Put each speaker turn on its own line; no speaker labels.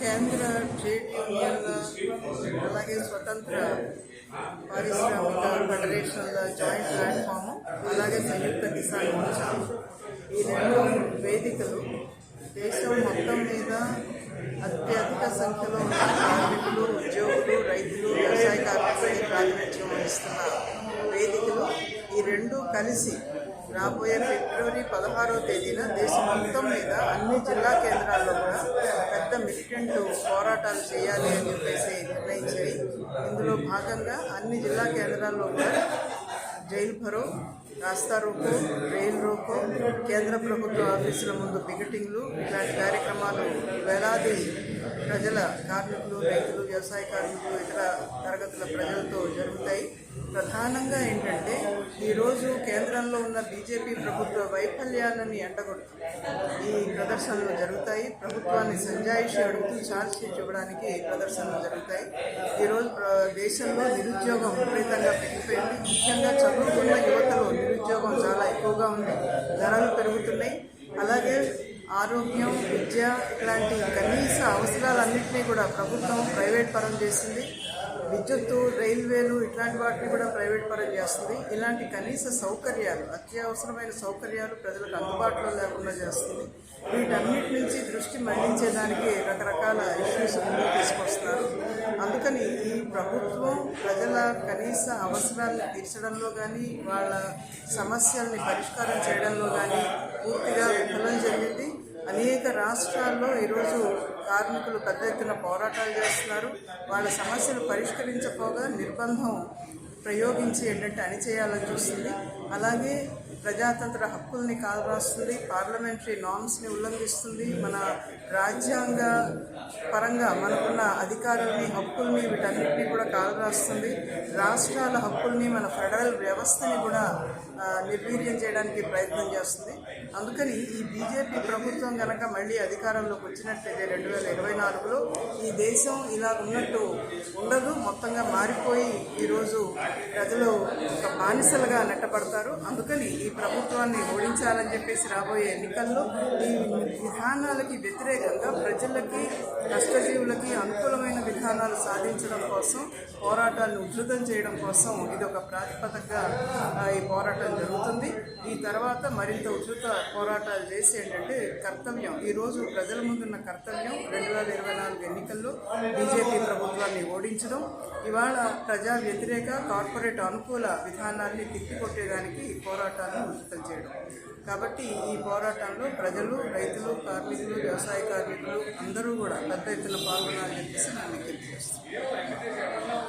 కేంద్ర ట్రేడ్ యూనియన్ల అలాగే స్వతంత్ర పారిశ్రామిక ఫెడరేషన్ల జాయింట్ ప్లాట్ఫామ్ అలాగే సంయుక్త కిసాన్ మోర్చా. ఈ రెండు వేదికలు దేశం మొత్తం మీద అత్యధిక సంఖ్యలో ఉన్న కార్మికులు ఉద్యోగులు రైతులు వ్యవసాయ కార్మికులకి ప్రాతినిధ్యం వహిస్తున్న వేదికలు ఈ రెండు కలిసి రాబోయే ఫిబ్రవరి పదహారవ తేదీన దేశం మొత్తం మీద అన్ని జిల్లా కేంద్రాల్లో కూడా పెద్ద పోరాటాలు చేయాలి అని చెప్పేసి నిర్ణయించాయి ఇందులో భాగంగా అన్ని జిల్లా కేంద్రాల్లో కూడా జైలు భరో రాస్తా రోకో రైల్ రోకో కేంద్ర ప్రభుత్వ ఆఫీసుల ముందు పికెటింగ్లు ఇలాంటి కార్యక్రమాలు వేలాది ప్రజల కార్మికులు రైతులు వ్యవసాయ కార్మికులు ఇతర తరగతుల ప్రజలతో జరుగుతాయి. ప్రధానంగా ఏంటంటే ఈరోజు కేంద్రంలో ఉన్న బీజేపీ ప్రభుత్వ వైఫల్యాలని ఎండగొడుతూ ఈ ప్రదర్శనలు జరుగుతాయి. ప్రభుత్వాన్ని సంజాయిషి అడుగుతూ ఛార్జ్ షీట్ ఇవ్వడానికి ప్రదర్శనలు జరుగుతాయి. ఈరోజు దేశంలో నిరుద్యోగం విపరీతంగా పెరిగిపోయింది. ముఖ్యంగా చదువుకున్న యువతలో నిరుద్యోగం చాలా ఎక్కువగా ఉంది. ధరలు పెరుగుతున్నాయి. అలాగే ఆరోగ్యం విద్య ఇట్లాంటి కనీస అవసరాలన్నింటినీ కూడా ప్రభుత్వం ప్రైవేట్ పరం చేసింది. విద్యుత్తు రైల్వేలు ఇట్లాంటి వాటిని కూడా ప్రైవేట్ పరం చేస్తుంది. ఇలాంటి కనీస సౌకర్యాలు అత్యవసరమైన సౌకర్యాలు ప్రజలకు అందుబాటులో లేకుండా చేస్తుంది. వీటన్నిటి నుంచి దృష్టి మళ్ళించేదానికి రకరకాల ఇష్యూస్ ముందుకు తీసుకొస్తారు. అందుకని ఈ ప్రభుత్వం ప్రజల కనీస అవసరాలను తీర్చడంలో కానీ వాళ్ళ సమస్యల్ని పరిష్కారం చేయడంలో కానీ పూర్తిగా విఫలం జరిగింది అనేక రాష్ట్రాల్లో ఈరోజు కార్మికులు పెద్ద ఎత్తున పోరాటాలు చేస్తున్నారు. వాళ్ళ సమస్యలు పరిష్కరించకపోగా నిర్బంధం ప్రయోగించి ఏంటంటే అణిచేయాలని చూస్తుంది. అలాగే ప్రజాతంత్ర హక్కుల్ని కాలరాస్తుంది పార్లమెంటరీ నామ్స్ని ఉల్లంఘిస్తుంది మన రాజ్యాంగ పరంగా మనకున్న అధికారుల్ని హక్కుల్ని వీటన్నిటిని కూడా కాలరాస్తుంది. రాష్ట్రాల హక్కుల్ని మన ఫెడరల్ వ్యవస్థని కూడా నిర్వీర్యం చేయడానికి ప్రయత్నం చేస్తుంది. అందుకని ఈ బీజేపీ ప్రభుత్వం కనుక మళ్ళీ అధికారంలోకి వచ్చినట్లయితే రెండు వేల ఇరవై నాలుగులో ఈ దేశం ఇలా ఉన్నట్టు ఉండదు. మొత్తంగా మారిపోయి ఈరోజు ప్రజలు ఒక బానిసలుగా నెట్టబడతారు. అందుకని ఈ ప్రభుత్వాన్ని ఓడించాలని చెప్పేసి రాబోయే ఎన్నికల్లో ఈ విధానాలకి వ్యతిరేకంగా ప్రజలకి కష్టజీవులకి అనుకూలమైన విధానాలు సాధించడం కోసం పోరాటాలను ఉధృతం చేయడం కోసం ఇది ఒక ప్రాతిపదికగా ఈ పోరాటం జరుగుతుంది. ఈ తర్వాత మరింత ఉధృత పోరాటాలు చేసి ఏంటంటే కర్తవ్యం. ఈ రోజు ప్రజల ముందున్న కర్తవ్యం రెండు వేల ఇరవై నాలుగు ఎన్నికల్లో బీజేపీ ప్రభుత్వాన్ని ఓడించడం. ఇవాళ ప్రజా వ్యతిరేక కార్పొరేట్ అనుకూల విధానాన్ని తిప్పికొట్టేదానికి ఈ పోరాటాన్ని ఉచితం చేయడం. కాబట్టి ఈ పోరాటంలో ప్రజలు రైతులు కార్మికులు వ్యవసాయ కార్మికులు అందరూ కూడా పెద్ద ఎత్తున పాల్గొనాలని చెప్పేసి నన్ను